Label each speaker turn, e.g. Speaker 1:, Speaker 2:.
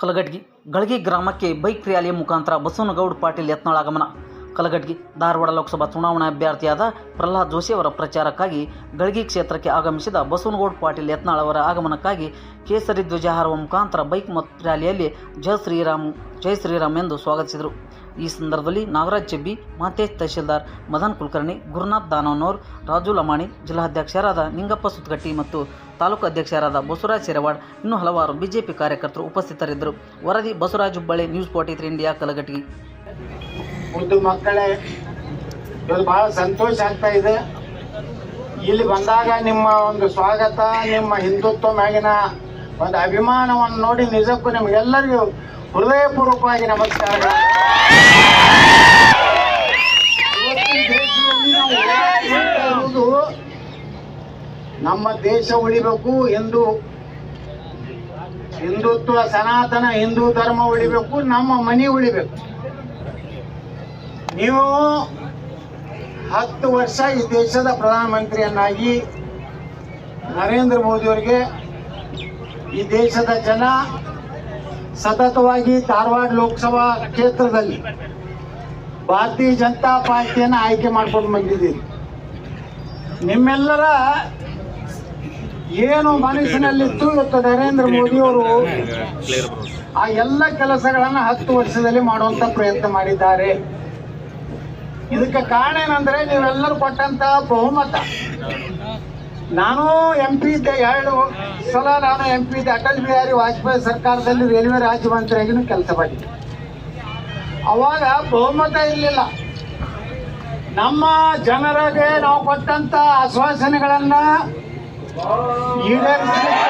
Speaker 1: ಕಲಘಟಗಿ ಗಳಗಿ ಗ್ರಾಮಕ್ಕೆ ಬೈಕ್ ರ್ಯಾಲಿಯ ಮುಖಾಂತರ ಬಸವನಗೌಡ ಪಾಟೀಲ್ ಯತ್ನಾಳ್ ಆಗಮನ. ಕಲಘಟಗಿ ಧಾರವಾಡ ಲೋಕಸಭಾ ಚುನಾವಣಾ ಅಭ್ಯರ್ಥಿಯಾದ ಪ್ರಹ್ಲಾದ್ ಜೋಶಿ ಅವರ ಪ್ರಚಾರಕ್ಕಾಗಿ ಗಳಗಿ ಕ್ಷೇತ್ರಕ್ಕೆ ಆಗಮಿಸಿದ ಬಸವನಗೌಡ ಪಾಟೀಲ್ ಯತ್ನಾಳ್ ಅವರ ಆಗಮನಕ್ಕಾಗಿ ಕೇಸರಿ ಧ್ವಜ ಹಾರುವ ಮುಖಾಂತರ ಬೈಕ್ ಮತ್ತು ರ್ಯಾಲಿಯಲ್ಲಿ ಜಯ ಶ್ರೀರಾಮ್, ಜೈ ಶ್ರೀರಾಮ್ ಎಂದು ಸ್ವಾಗತಿಸಿದರು. ಈ ಸಂದರ್ಭದಲ್ಲಿ ನಾಗರಾಜ್ ಚೆಬ್ಬಿ, ಮಾತೇಶ್ ತಹಶೀಲ್ದಾರ್ ಮದನ್ ಕುಲಕರ್ಣಿ, ಗುರುನಾಥ್ ದಾನೋನೋರ್, ರಾಜು ಲಮಾಣಿ, ಜಿಲ್ಲಾಧ್ಯಕ್ಷರಾದ ನಿಂಗಪ್ಪ ಸುತ್ಗಟ್ಟಿ ಮತ್ತು ತಾಲೂಕು ಅಧ್ಯಕ್ಷರಾದ ಬಸವರಾಜ್ ಶೆರವಾಡ್ ಇನ್ನೂ ಹಲವಾರು ಬಿಜೆಪಿ ಕಾರ್ಯಕರ್ತರು ಉಪಸ್ಥಿತರಿದ್ದರು. ವರದಿ Basavaraj Hubballi, news forty three India, Kalghatgi.
Speaker 2: ಮುದ್ದು ಮಕ್ಕಳೇ ಇವತ್ತು ಬಹಳ ಸಂತೋಷ ಆಗ್ತಾ ಇದೆ. ಇಲ್ಲಿ ಬಂದಾಗ ನಿಮ್ಮ ಒಂದು ಸ್ವಾಗತ, ನಿಮ್ಮ ಹಿಂದುತ್ವ ಮ್ಯಾಗಿನ ಒಂದು ಅಭಿಮಾನವನ್ನು ನೋಡಿ ನಿಜಕ್ಕೂ ನಿಮಗೆಲ್ಲರಿಗೂ ಹೃದಯಪೂರ್ವಕವಾಗಿ ನಾವು ನಮ್ಮ ದೇಶ ಉಳಿಬೇಕು ಎಂದು ಹಿಂದುತ್ವ ಸನಾತನ ಹಿಂದೂ ಧರ್ಮ ಉಳಿಬೇಕು, ನಮ್ಮ ಮನೆ ಉಳಿಬೇಕು. ನೀವು ಹತ್ತು ವರ್ಷ ಈ ದೇಶದ ಪ್ರಧಾನಮಂತ್ರಿಯನ್ನಾಗಿ ನರೇಂದ್ರ ಮೋದಿಯವರಿಗೆ ಈ ದೇಶದ ಜನ ಸತತವಾಗಿ ಧಾರವಾಡ ಲೋಕಸಭಾ ಕ್ಷೇತ್ರದಲ್ಲಿ ಭಾರತೀಯ ಜನತಾ ಪಾರ್ಟಿಯನ್ನು ಆಯ್ಕೆ ಮಾಡ್ಕೊಂಡು ಬಂದಿದ್ದೀರಿ. ನಿಮ್ಮೆಲ್ಲರ ಏನು ಮನಸ್ಸಿನಲ್ಲಿತ್ತು ಇವತ್ತು ನರೇಂದ್ರ ಮೋದಿಯವರು ಆ ಎಲ್ಲ ಕೆಲಸಗಳನ್ನು ಹತ್ತು ವರ್ಷದಲ್ಲಿ ಮಾಡುವಂತ ಪ್ರಯತ್ನ ಮಾಡಿದ್ದಾರೆ. ಇದಕ್ಕೆ ಕಾರಣ ಏನಂದ್ರೆ ನೀವೆಲ್ಲರೂ ಕೊಟ್ಟಂತ ಬಹುಮತ. ನಾನು ಎಂ ಪಿ ಇದ್ದೆ ಎರಡು ಸಲ ನಾನು ಎಂ ಪಿ ಇದ್ದೆ. ಅಟಲ್ ಬಿಹಾರಿ ವಾಜಪೇಯಿ ಸರ್ಕಾರದಲ್ಲಿ ರೈಲ್ವೆ ರಾಜ್ಯ ಮಂತ್ರಿಯಾಗಿನೂ ಕೆಲಸ ಮಾಡಿದ್ದೆ. ಅವಾಗ ಬಹುಮತ ಇರಲಿಲ್ಲ. ನಮ್ಮ ಜನರಿಗೆ ನಾವು ಕೊಟ್ಟಂತ ಆಶ್ವಾಸನೆಗಳನ್ನ ಈಡೇರಿಸಲಿಕ್ಕೆ